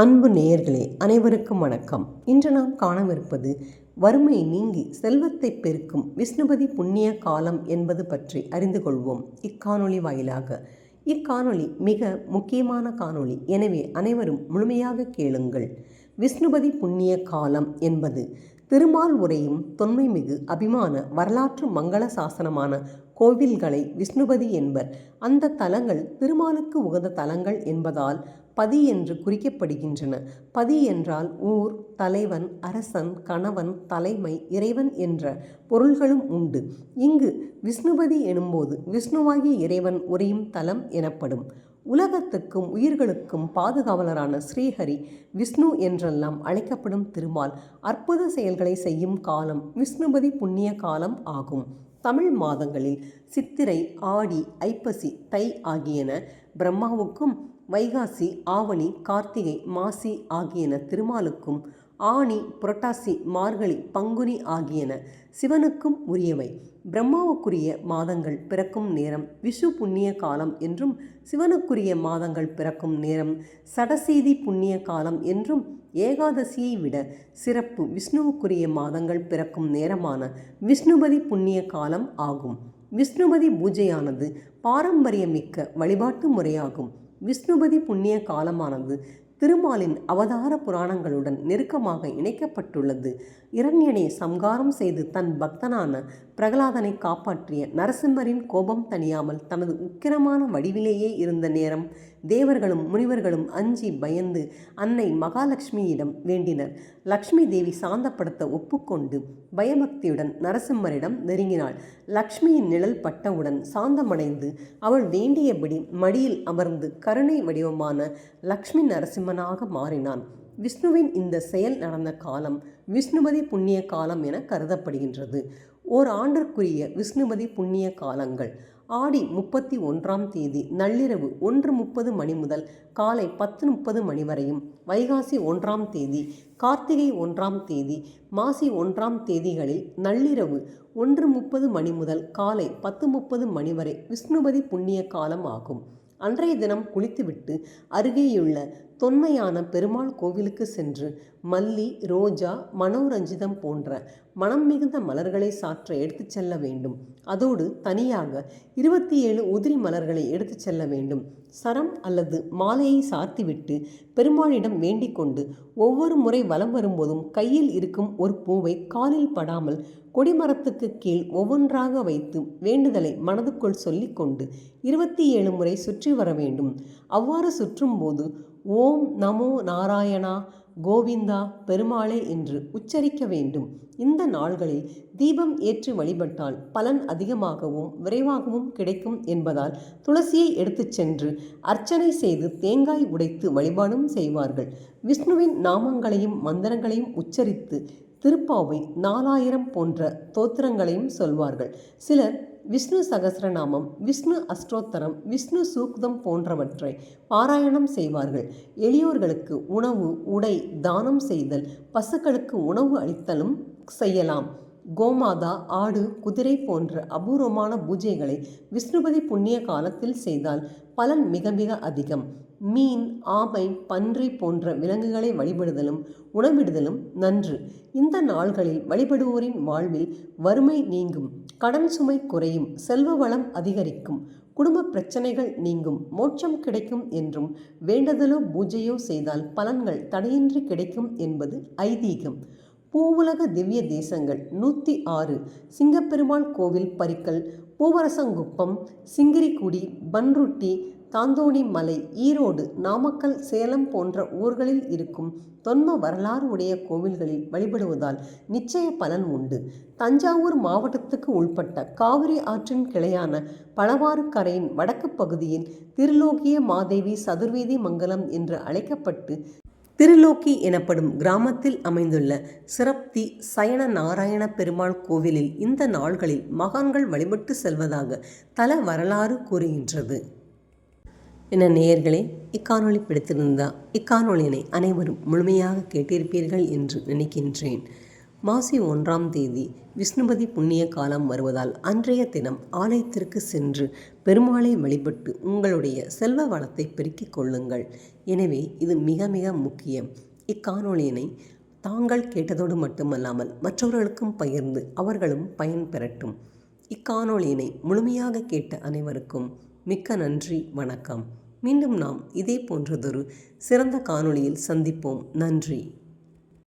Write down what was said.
அன்பு நேயர்களே அனைவருக்கும் வணக்கம். இன்று நாம் காணவிருப்பது வறுமை நீங்கி செல்வத்தை பெருக்கும் விஷ்ணுபதி புண்ணிய காலம் என்பது பற்றி அறிந்து கொள்வோம். இக்காணொளி வாயிலாக. இக்காணொளி மிக முக்கியமான காணொளி. எனவே அனைவரும் முழுமையாக கேளுங்கள். விஷ்ணுபதி புண்ணிய காலம் என்பது திருமால் உரையும் தொன்மைமிகு அபிமான வரலாற்று மங்கள சாசனமான கோவில்களை விஷ்ணுபதி என்பர். அந்த தலங்கள் திருமாலுக்கு உகந்த தலங்கள் என்பதால் பதி என்று குறிக்கப்படுகின்றன. பதி என்றால் ஊர் தலைவன் அரசன் கணவன் தலைமை இறைவன் என்ற பொருள்களும் உண்டு. இங்கு விஷ்ணுபதி எனும்போது விஷ்ணுவாகிய இறைவன் உரையும் தலம் எனப்படும். உலகத்துக்கும் உயிர்களுக்கும் பாதுகாவலரான ஸ்ரீஹரி விஷ்ணு என்றெல்லாம் அழைக்கப்படும் திருமால் அற்புத செயல்களை செய்யும் காலம் விஷ்ணுபதி புண்ணிய காலம் ஆகும். தமிழ் மாதங்களில் சித்திரை ஆடி ஐப்பசி தை ஆகியன பிரம்மாவுக்கும் வைகாசி ஆவணி கார்த்திகை மாசி ஆகியன திருமாலுக்கும் ஆணி புரட்டாசி மார்கழி பங்குனி ஆகியன சிவனுக்கும் உரியவை. பிரம்மாவுக்குரிய மாதங்கள் பிறக்கும் நேரம் விஷு புண்ணிய காலம் என்றும் சிவனுக்குரிய மாதங்கள் பிறக்கும் நேரம் சடசீதி புண்ணிய காலம் என்றும் ஏகாதசியை விட சிறப்பு விஷ்ணுவுக்குரிய மாதங்கள் பிறக்கும் நேரமான விஷ்ணுபதி புண்ணிய காலம் ஆகும். விஷ்ணுபதி பூஜையானது பாரம்பரியமிக்க வழிபாட்டு முறையாகும். விஷ்ணுபதி புண்ணிய காலமானது திருமாலின் அவதார புராணங்களுடன் நெருக்கமாக இணைக்கப்பட்டுள்ளது. இரண்யனை சம்காரம் செய்து தன் பக்தனான பிரகலாதனை காப்பாற்றிய நரசிம்மரின் கோபம் தணியாமல் தனது உக்கிரமான வடிவிலேயே இருந்த நேரம் தேவர்களும் முனிவர்களும் அஞ்சி பயந்து அன்னை மகாலட்சுமியிடம் வேண்டினர். லக்ஷ்மி தேவி சாந்தப்படுத்த ஒப்புக்கொண்டு பயபக்தியுடன் நரசிம்மரிடம் நெருங்கினாள். லக்ஷ்மியின் நிழல் பட்டவுடன் சாந்தமடைந்து அவள் வேண்டியபடி மடியில் அமர்ந்து கருணை வடிவமான லக்ஷ்மி நரசிம்மனாக மாறினான். விஷ்ணுவின் இந்த செயல் நடந்த காலம் விஷ்ணுபதி புண்ணிய காலம் என கருதப்படுகின்றது. ஓர் ஆண்டிற்குரிய விஷ்ணுபதி புண்ணிய காலங்கள். ஆடி முப்பத்தி ஒன்றாம் தேதி நள்ளிரவு ஒன்று முப்பது மணி முதல் காலை பத்து முப்பது மணி வரையும் வைகாசி ஒன்றாம் தேதி கார்த்திகை ஒன்றாம் தேதி மாசி ஒன்றாம் தேதிகளில் நள்ளிரவு ஒன்று முப்பது மணி முதல் காலை பத்து முப்பது மணி வரை விஷ்ணுபதி புண்ணிய காலம் ஆகும். அன்றைய தினம் குளித்துவிட்டு அருகேயுள்ள தொன்மையான பெருமாள் கோவிலுக்கு சென்று மல்லி ரோஜா மனோரஞ்சிதம் போன்ற மனம் மிகுந்த மலர்களை சாற்ற எடுத்துச் செல்ல வேண்டும். அதோடு தனியாக இருபத்தி ஏழு உதிரி மலர்களை எடுத்துச் செல்ல வேண்டும். சரம் அல்லது மாலையை சாத்திவிட்டு பெருமாளிடம் வேண்டிக் கொண்டு ஒவ்வொரு முறை வலம் வரும்போதும் கையில் இருக்கும் ஒரு பூவை காலில் படாமல் கொடிமரத்துக்கு கீழ் ஒவ்வொன்றாக வைத்து வேண்டுதலை மனதுக்குள் சொல்லிக்கொண்டு இருபத்தி ஏழு முறை சுற்றி வர வேண்டும். அவ்வாறு சுற்றும்போது ஓம் நமோ நாராயணா கோவிந்தா பெருமாளே என்று உச்சரிக்க வேண்டும். இந்த நாள்களில் தீபம் ஏற்றி வழிபட்டால் பலன் அதிகமாகவும் விரைவாகவும் கிடைக்கும் என்பதால் துளசியை எடுத்துச் சென்று அர்ச்சனை செய்து தேங்காய் உடைத்து வழிபாடும் செய்வார்கள். விஷ்ணுவின் நாமங்களையும் மந்திரங்களையும் உச்சரித்து திருப்பாவை நாலாயிரம் போன்ற தோத்திரங்களையும் சொல்வார்கள். சிலர் விஷ்ணு சகசிரநாமம் விஷ்ணு அஷ்டோத்தரம் விஷ்ணு சூக்தம் போன்றவற்றை பாராயணம் செய்வார்கள். எளியோர்களுக்கு உணவு உடை தானம் செய்தல் பசுக்களுக்கு உணவு அளித்தலும் செய்யலாம். கோமாதா ஆடு குதிரை போன்ற அபூர்வமான பூஜைகளை விஷ்ணுபதி புண்ணிய காலத்தில் செய்தால் பலன் மிக மிக அதிகம். மீன் ஆமை பன்றி போன்ற விலங்குகளை வழிபடுதலும் உணவிடுதலும் நன்று. இந்த நாள்களில் வழிபடுவோரின் வாழ்வில் வறுமை நீங்கும். கடன் சுமை குறையும் செல்வ வளம் அதிகரிக்கும் குடும்ப பிரச்சனைகள் நீங்கும் மோட்சம் கிடைக்கும் என்றும் வேண்டுதலோ பூஜையோ செய்தால் பலன்கள் தடையின்றி கிடைக்கும் என்பது ஐதீகம். பூவுலக திவ்ய தேசங்கள் நூற்றி ஆறு. சிங்கப்பெருமாள் கோவில் பரிக்கல் பூவரசங்குப்பம் சிங்கிரிக்குடி பன்ருட்டி தாந்தோணி மலை ஈரோடு நாமக்கல் சேலம் போன்ற ஊர்களில் இருக்கும் தொன்ம வரலாறு உடைய கோவில்களில் வழிபடுவதால் நிச்சய பலன் உண்டு. தஞ்சாவூர் மாவட்டத்துக்கு உள்பட்ட காவிரி ஆற்றின் கிளையான பழவாறு கரையின் வடக்கு பகுதியில் திருலோகிய மாதேவி சதுர்வேதி மங்கலம் என்று அழைக்கப்பட்டு திருலோக்கி எனப்படும் கிராமத்தில் அமைந்துள்ள சிறப்தி சயன நாராயண பெருமாள் கோவிலில் இந்த நாள்களில் மகான்கள் வழிபட்டு செல்வதாக தல வரலாறு கூறுகின்றது. என நேயர்களே இக்காணொளி பிடித்திருந்தால் இக்காணொளியினை அனைவரும் முழுமையாக கேட்டிருப்பீர்கள் என்று நினைக்கின்றேன். மாசி ஒன்றாம் தேதி விஷ்ணுபதி புண்ணிய காலம் வருவதால் அன்றைய தினம் ஆலயத்திற்கு சென்று பெருமாளை வழிபட்டு உங்களுடைய செல்வ வளத்தை பெருக்கிக் கொள்ளுங்கள். எனவே இது மிக மிக முக்கியம். இக்காணொளியினை தாங்கள் கேட்டதோடு மட்டுமல்லாமல் மற்றவர்களுக்கும் பகிர்ந்து அவர்களும் பயன் பெறட்டும். இக்காணொளியினை முழுமையாக கேட்ட அனைவருக்கும் மிக்க நன்றி வணக்கம். மீண்டும் நாம் இதே போன்றதொரு சிறந்த காணொளியில் சந்திப்போம். நன்றி.